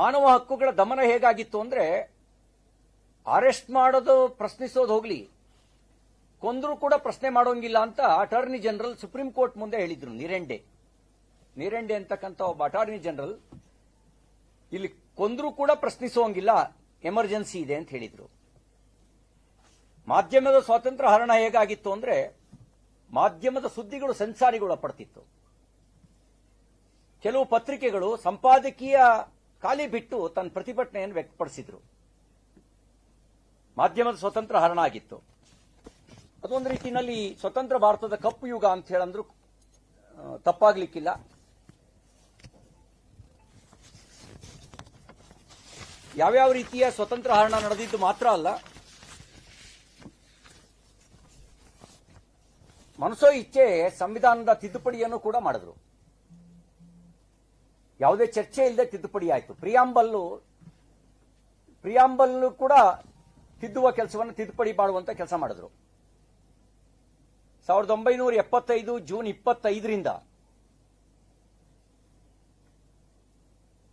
ಮಾನವ ಹಕ್ಕುಗಳ ದಮನ ಹೇಗಾಗಿತ್ತು ಅಂದ್ರೆ ಅರೆಸ್ಟ್ ಮಾಡೋದು, ಪ್ರಶ್ನಿಸೋದು ಹೋಗ್ಲಿ. ಕೊಂದರೂ ಕೂಡ ಪ್ರಶ್ನೆ ಮಾಡೋಂಗಿಲ್ಲ ಅಂತ ಅಟಾರ್ನಿ ಜನರಲ್ ಸುಪ್ರೀಂ ಕೋರ್ಟ್ ಮುಂದೆ ಹೇಳಿದ್ರು, ನಿರೆಂಡೆ. ನಿರೆಂಡೆ ಅಂತಕ್ಕಂಥ ಒಬ್ಬ ಅಟಾರ್ನಿ ಜನರಲ್ ಇಲ್ಲಿ ಕೊಂದರೂ ಕೂಡ ಪ್ರಶ್ನಿಸೋಂಗಿಲ್ಲ ಎಮರ್ಜೆನ್ಸಿ ಇದೆ ಅಂತ ಹೇಳಿದ್ರು. ಮಾಧ್ಯಮದ ಸ್ವಾತಂತ್ರ್ಯ ಹರಣ ಹೇಗಾಗಿತ್ತು ಅಂದ್ರೆ, ಮಾಧ್ಯಮದ ಸುದ್ದಿಗಳು ಸೆನ್ಸಾರಿಗೊಳಪಡ್ತಿತ್ತು. ಕೆಲವು ಪತ್ರಿಕೆಗಳು ಸಂಪಾದಕೀಯ ಖಾಲಿ ಬಿಟ್ಟು ತನ್ನ ಪ್ರತಿಭಟನೆಯನ್ನು ವ್ಯಕ್ತಪಡಿಸಿದ್ರು. ಮಾಧ್ಯಮದ ಸ್ವತಂತ್ರ ಹರಣ ಆಗಿತ್ತು ಅದೊಂದು ರೀತಿಯಲ್ಲಿ ಸ್ವತಂತ್ರ ಭಾರತದ ಕಪ್ಪು ಯುಗ ಅಂತ ಹೇಳಂದ್ರು ತಪ್ಪಾಗ್ಲಿಕ್ಕಿಲ್ಲ. ಯಾವ್ಯಾವ ರೀತಿಯ ಸ್ವತಂತ್ರ ಹರಣ ನಡೆದಿದ್ದು ಮಾತ್ರ ಅಲ್ಲ. ಮನಸೋ ಇಚ್ಛೆ ಸಂವಿಧಾನದ ತಿದ್ದುಪಡಿಯನ್ನು ಕೂಡ ಮಾಡಿದ್ರು. ಯಾವುದೇ ಚರ್ಚೆ ಇಲ್ಲದೆ ತಿದ್ದುಪಡಿ ಆಯಿತು. ಪ್ರಿಯಾಂಬಲ್ಲು ಪ್ರಿಯಾಂಬಲ್ಲು ಕೂಡ ತಿದ್ದುವ ಕೆಲಸವನ್ನು ತಿದ್ದುಪಡಿ ಮಾಡುವಂತ ಕೆಲಸ ಮಾಡಿದ್ರು. ಸಾವಿರದ ಒಂಬೈನೂರ ಎಪ್ಪತ್ತೈದು, ಜೂನ್ ಇಪ್ಪತ್ತೈದರಿಂದ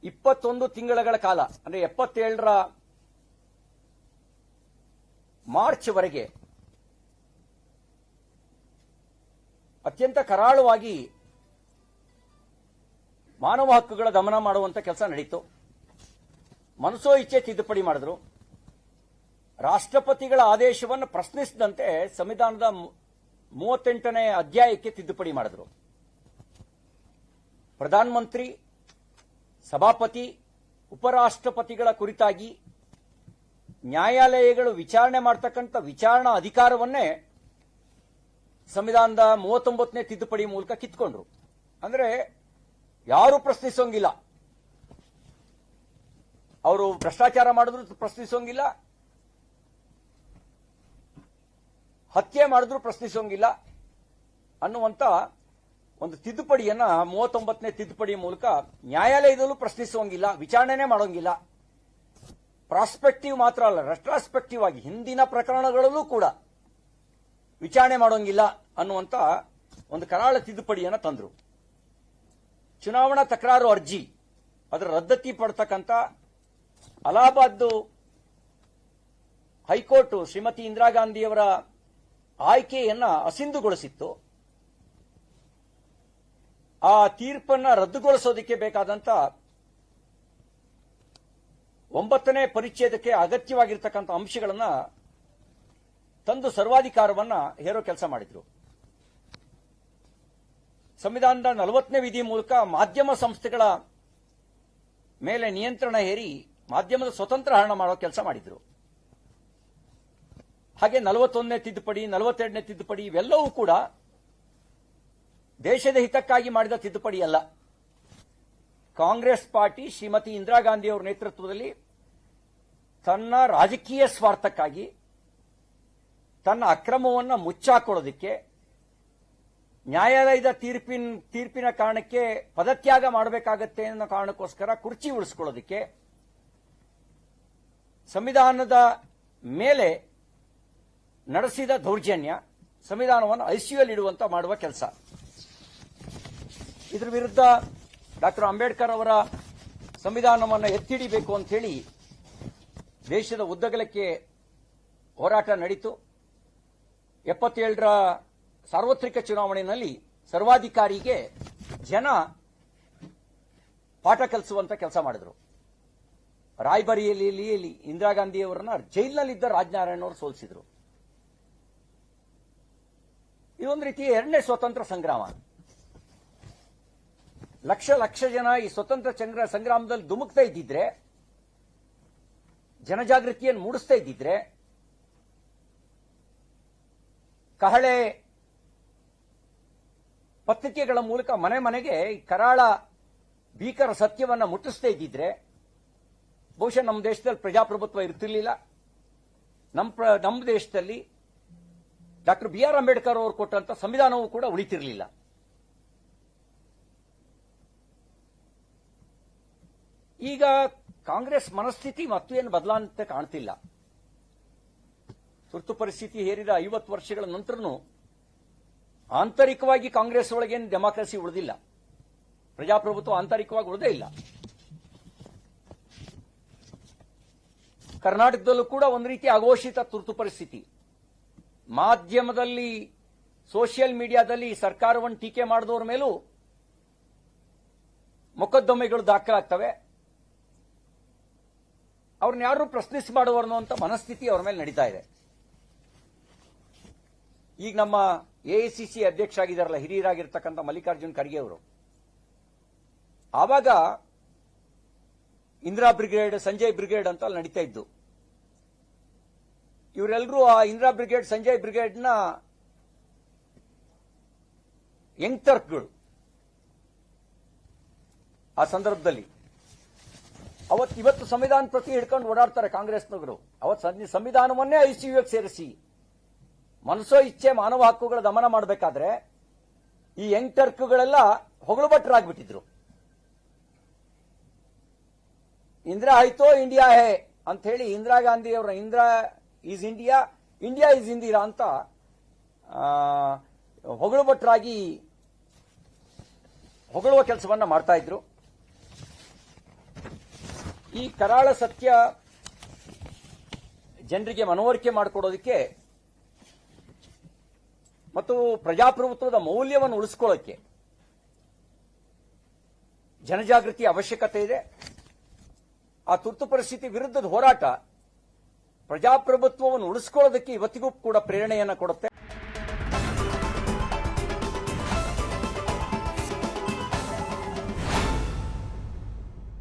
ಇಪ್ಪತ್ತೊಂದು ತಿಂಗಳ ಕಾಲ, ಅಂದ್ರೆ ಎಪ್ಪತ್ತೇಳರ ಮಾರ್ಚ್ ವರೆಗೆ ಅತ್ಯಂತ ಕರಾಳವಾಗಿ ಮಾನವ ಹಕ್ಕುಗಳ ದಮನ ಮಾಡುವಂತ ಕೆಲಸ ನಡೀತು. ಮನಸೋ ಇಚ್ಛೆ ತಿದ್ದುಪಡಿ ಮಾಡಿದ್ರು. ರಾಷ್ಟ್ರಪತಿಗಳ ಆದೇಶವನ್ನು ಪ್ರಶ್ನಿಸಿದಂತೆ ಸಂವಿಧಾನದ ಮೂವತ್ತೆಂಟನೇ ಅಧ್ಯಾಯಕ್ಕೆ ತಿದ್ದುಪಡಿ ಮಾಡಿದ್ರು. ಪ್ರಧಾನಮಂತ್ರಿ, ಸಭಾಪತಿ, ಉಪರಾಷ್ಟ್ರಪತಿಗಳ ಕುರಿತಾಗಿ ನ್ಯಾಯಾಲಯಗಳು ವಿಚಾರಣೆ ಮಾಡತಕ್ಕಂಥ ವಿಚಾರಣಾ ಅಧಿಕಾರವನ್ನೇ ಸಂವಿಧಾನದ ಮೂವತ್ತೊಂಬತ್ತನೇ ತಿದ್ದುಪಡಿ ಮೂಲಕ ಕಿತ್ಕೊಂಡ್ರು. ಅಂದ್ರೆ ಯಾರು ಪ್ರಶ್ನಿಸೋಂಗಿಲ್ಲ. ಅವರು ಭ್ರಷ್ಟಾಚಾರ ಮಾಡಿದ್ರು ಪ್ರಶ್ನಿಸೋಂಗಿಲ್ಲ. ಹತ್ಯೆ ಮಾಡಿದ್ರು ಪ್ರಶ್ನಿಸೋಂಗಿಲ್ಲ. ಅನ್ನುವಂತ ಒಂದು ತಿದ್ದುಪಡಿಯನ್ನ ಮೂವತ್ತೊಂಬತ್ತನೇ ತಿದ್ದುಪಡಿ ಮೂಲಕ ನ್ಯಾಯಾಲಯದಲ್ಲೂ ಪ್ರಶ್ನಿಸೋಂಗಿಲ್ಲ, ವಿಚಾರಣೆನೇ ಮಾಡೋಂಗಿಲ್ಲ. ಪ್ರಾಸ್ಪೆಕ್ಟಿವ್ ಮಾತ್ರ ಅಲ್ಲ, ರೆಟ್ರಾಸ್ಪೆಕ್ಟಿವ್ ಆಗಿ ಹಿಂದಿನ ಪ್ರಕರಣಗಳಲ್ಲೂ ಕೂಡ ವಿಚಾರಣೆ ಮಾಡೋಂಗಿಲ್ಲ ಅನ್ನುವಂತ ಒಂದು ಕರಾಳ ತಿದ್ದುಪಡಿಯನ್ನು ತಂದ್ರು. ಚುನಾವಣಾ ತಕರಾರು ಅರ್ಜಿ. ಅದರ ರದ್ದತಿ ಪಡ್ತಕ್ಕಂಥ ಅಲಹಾಬಾದ್ ಹೈಕೋರ್ಟ್ ಶ್ರೀಮತಿ ಇಂದಿರಾ ಗಾಂಧಿಯವರ ಆಯ್ಕೆಯನ್ನ ಅಸಿಂಧುಗೊಳಿಸಿತ್ತು. ಆ ತೀರ್ಪನ್ನ ರದ್ದುಗೊಳಿಸೋದಕ್ಕೆ ಬೇಕಾದಂತ ಒಂಬತ್ತನೇ ಪರಿಚ್ಛೇದಕ್ಕೆ ಅಗತ್ಯವಾಗಿರ್ತಕ್ಕಂಥ ಅಂಶಗಳನ್ನು ತಂದು ಸರ್ವಾಧಿಕಾರವನ್ನ ಹೇರೋ ಕೆಲಸ ಮಾಡಿದ್ರು. ಸಂವಿಧಾನದ ನಲವತ್ತನೇ ವಿಧಿ ಮೂಲಕ ಮಾಧ್ಯಮ ಸಂಸ್ಥೆಗಳ ಮೇಲೆ ನಿಯಂತ್ರಣ ಹೇರಿ ಮಾಧ್ಯಮದ ಸ್ವತಂತ್ರ ಹರಣ ಮಾಡೋ ಕೆಲಸ ಮಾಡಿದ್ರು. ಹಾಗೆ ನಲವತ್ತೊಂದನೇ ತಿದ್ದುಪಡಿ, ನಲವತ್ತೆರಡನೇ ತಿದ್ದುಪಡಿ ಇವೆಲ್ಲವೂ ಕೂಡ ದೇಶದ ಹಿತಕ್ಕಾಗಿ ಮಾಡಿದ ತಿದ್ದುಪಡಿ ಅಲ್ಲ. ಕಾಂಗ್ರೆಸ್ ಪಾರ್ಟಿ ಶ್ರೀಮತಿ ಇಂದಿರಾ ಗಾಂಧಿ ಅವರ ನೇತೃತ್ವದಲ್ಲಿ ತನ್ನ ರಾಜಕೀಯ ಸ್ವಾರ್ಥಕ್ಕಾಗಿ ತನ್ನ ಅಕ್ರಮವನ್ನು ಮುಚ್ಚಾಕೊಳ್ಳೋದಕ್ಕೆ ನ್ಯಾಯಾಲಯದ ತೀರ್ಪಿನ ತೀರ್ಪಿನ ಕಾರಣಕ್ಕೆ ಪದತ್ಯಾಗ ಮಾಡಬೇಕಾಗತ್ತೆ ಅನ್ನೋ ಕಾರಣಕ್ಕೋಸ್ಕರ ಕುರ್ಚಿ ಉಳಿಸ್ಕೊಳ್ಳೋದಕ್ಕೆ ಸಂವಿಧಾನದ ಮೇಲೆ ನಡೆಸಿದ ದೌರ್ಜನ್ಯ ಸಂವಿಧಾನವನ್ನು ಐಸಿಯುಲ್ ಇಡುವಂತ ಮಾಡುವ ಕೆಲಸ. ಇದರ ವಿರುದ್ಧ ಡಾಕ್ಟರ್ ಅಂಬೇಡ್ಕರ್ ಅವರ ಸಂವಿಧಾನವನ್ನು ಎತ್ತಿಡಿಬೇಕು ಅಂತ ಹೇಳಿ ದೇಶದ ಉದ್ದಗಲಕ್ಕೆ ಹೋರಾಟ ನಡೀತು. ಎಪ್ಪತ್ತೇಳರ ಸಾರ್ವತ್ರಿಕ ಚುನಾವಣೆಯಲ್ಲಿ ಸರ್ವಾಧಿಕಾರಿಗೆ ಜನ ಪಾಠ ಕಲಿಸುವಂತ ಕೆಲಸ ಮಾಡಿದ್ರು. ರಾಯ್ಬರಿಯಲ್ಲಿ ಇಂದಿರಾ ಗಾಂಧಿ ಅವರನ್ನ ಜೈಲಿನಲ್ಲಿದ್ದ ರಾಜನಾರಾಯಣ ಅವರು ಸೋಲಿಸಿದ್ರು. ಇದೊಂದು ರೀತಿ ಎರಡನೇ ಸ್ವತಂತ್ರ ಸಂಗ್ರಾಮ. ಲಕ್ಷ ಲಕ್ಷ ಜನ ಈ ಸ್ವತಂತ್ರ ಚಂದ್ರ ಸಂಗ್ರಾಮದಲ್ಲಿ ಧುಮುಕ್ತಾ ಇದ್ದಿದ್ರೆ, ಜನಜಾಗೃತಿಯನ್ನು ಮೂಡಿಸ್ತಾ ಇದ್ದಿದ್ರೆ, ಕಹಳೆ ಪತ್ರಿಕೆಗಳ ಮೂಲಕ ಮನೆ ಮನೆಗೆ ಕರಾಳ ಭೀಕರ ಸತ್ಯವನ್ನ ಮುಟ್ಟಿಸ್ತಾ ಇದ್ದಿದ್ರೆ ಬಹುಶಃ ನಮ್ಮ ದೇಶದಲ್ಲಿ ಪ್ರಜಾಪ್ರಭುತ್ವ ಇರ್ತಿರ್ಲಿಲ್ಲ. ನಮ್ಮ ನಮ್ಮ ದೇಶದಲ್ಲಿ ಡಾಕ್ಟರ್ ಬಿ ಆರ್ ಅಂಬೇಡ್ಕರ್ ಅವರು ಕೊಟ್ಟಂತ ಸಂವಿಧಾನವೂ ಕೂಡ ಉಳಿತಿರಲಿಲ್ಲ. ಈಗ ಕಾಂಗ್ರೆಸ್ ಮನಸ್ಥಿತಿ ಮತ್ತು ಏನು ಬದಲಾಂತ ಕಾಣ್ತಿಲ್ಲ. ತುರ್ತು ಪರಿಸ್ಥಿತಿ ಹೇರಿದ ಐವತ್ತು ವರ್ಷಗಳ ನಂತರನೂ ಆಂತರಿಕವಾಗಿ ಕಾಂಗ್ರೆಸ್ ಒಳಗೇನು ಡೆಮಾಕ್ರಸಿ ಉಳಿದಿಲ್ಲ. ಪ್ರಜಾಪ್ರಭುತ್ವ ಆಂತರಿಕವಾಗಿ ಉಳದೇ ಇಲ್ಲ. ಕರ್ನಾಟಕದಲ್ಲೂ ಕೂಡ ಒಂದು ರೀತಿ ಅಘೋಷಿತ ತುರ್ತು ಪರಿಸ್ಥಿತಿ. ಮಾಧ್ಯಮದಲ್ಲಿ, ಸೋಷಿಯಲ್ ಮೀಡಿಯಾದಲ್ಲಿ ಸರ್ಕಾರವನ್ನು ಟೀಕೆ ಮಾಡಿದವರ ಮೇಲೂ ಮೊಕದ್ದಮೆಗಳು ದಾಖಲಾಗ್ತವೆ. ಅವ್ರನ್ನ ಯಾರು ಪ್ರಶ್ನಿಸಬಾರ್ದು ಅಂತ ಮನಸ್ಥಿತಿ ಅವ್ರ ಮೇಲೆ ನಡೀತಾ ಇದೆ. ಈಗ ನಮ್ಮ ಎಐಸಿಸಿ ಅಧ್ಯಕ್ಷ ಆಗಿದಾರಲ್ಲ ಹಿರಿಯರಾಗಿರ್ತಕ್ಕಂಥ ಮಲ್ಲಿಕಾರ್ಜುನ್ ಖರ್ಗೆ ಅವರು. ಆವಾಗ ಇಂದಿರಾ ಬ್ರಿಗೇಡ್, ಸಂಜಯ್ ಬ್ರಿಗೇಡ್ ಅಂತ ಅಲ್ಲಿ ನಡೀತಾ ಇದ್ದು. ಇವರೆಲ್ಲರೂ ಆ ಇಂದಿರಾ ಬ್ರಿಗೇಡ್, ಸಂಜಯ್ ಬ್ರಿಗೇಡ್ನ ಯಂಗ್ ತರ್ಕ್ಗಳು. ಆ ಸಂದರ್ಭದಲ್ಲಿ. ಅವತ್ತು ಇವತ್ತು ಸಂವಿಧಾನ ಪ್ರತಿ ಹಿಡ್ಕೊಂಡು ಓಡಾಡ್ತಾರೆ ಕಾಂಗ್ರೆಸ್ನವರು. ಅವತ್ತು ಸಂವಿ- ಸಂವಿಧಾನವನ್ನೇ ಐಸಿಯುಗೆ ಸೇರಿಸಿ. ಮನಸ್ಸೋ ಇಚ್ಛೆ ಮಾನವ ಹಕ್ಕುಗಳ ದಮನ ಮಾಡಬೇಕಾದ್ರೆ ಈ ಯಂಗ್ ಟರ್ಕ್ಗಳೆಲ್ಲ ಹೊಗಳು ಭಟ್ರಾಗ್ಬಿಟ್ಟಿದ್ರು ಇಂದಿರಾ ಆಯ್ತೋ ಇಂಡಿಯಾ ಹೇ ಅಂತ ಹೇಳಿ ಇಂದಿರಾ ಗಾಂಧಿ ಅವರ Indira is India India is Indira ಅಂತ ಆ, ಹೊಗಳು ಭಟ್ರಾಗಿ ಹೊಗಳುವ ಕೆಲಸವನ್ನ ಮಾಡ್ತಾ ಇದ್ರು. ಈ ಕರಾಳ ಸತ್ಯ ಜನರಿಗೆ ಮನವರಿಕೆ ಮಾಡಿಕೊಡೋದಕ್ಕೆ ಮತ್ತು ಪ್ರಜಾಪ್ರಭುತ್ವದ ಮೌಲ್ಯವನ್ನು ಉಳಿಸ್ಕೊಳ್ಳೋಕ್ಕೆ ಜನಜಾಗೃತಿ ಅವಶ್ಯಕತೆ ಇದೆ. ಆ ತುರ್ತು ಪರಿಸ್ಥಿತಿ ವಿರುದ್ಧದ ಹೋರಾಟ ಪ್ರಜಾಪ್ರಭುತ್ವವನ್ನು ಉಳಿಸ್ಕೊಳ್ಳೋದಕ್ಕೆ ಇವತ್ತಿಗೂ ಕೂಡ ಪ್ರೇರಣೆಯನ್ನು ಕೊಡುತ್ತೆ.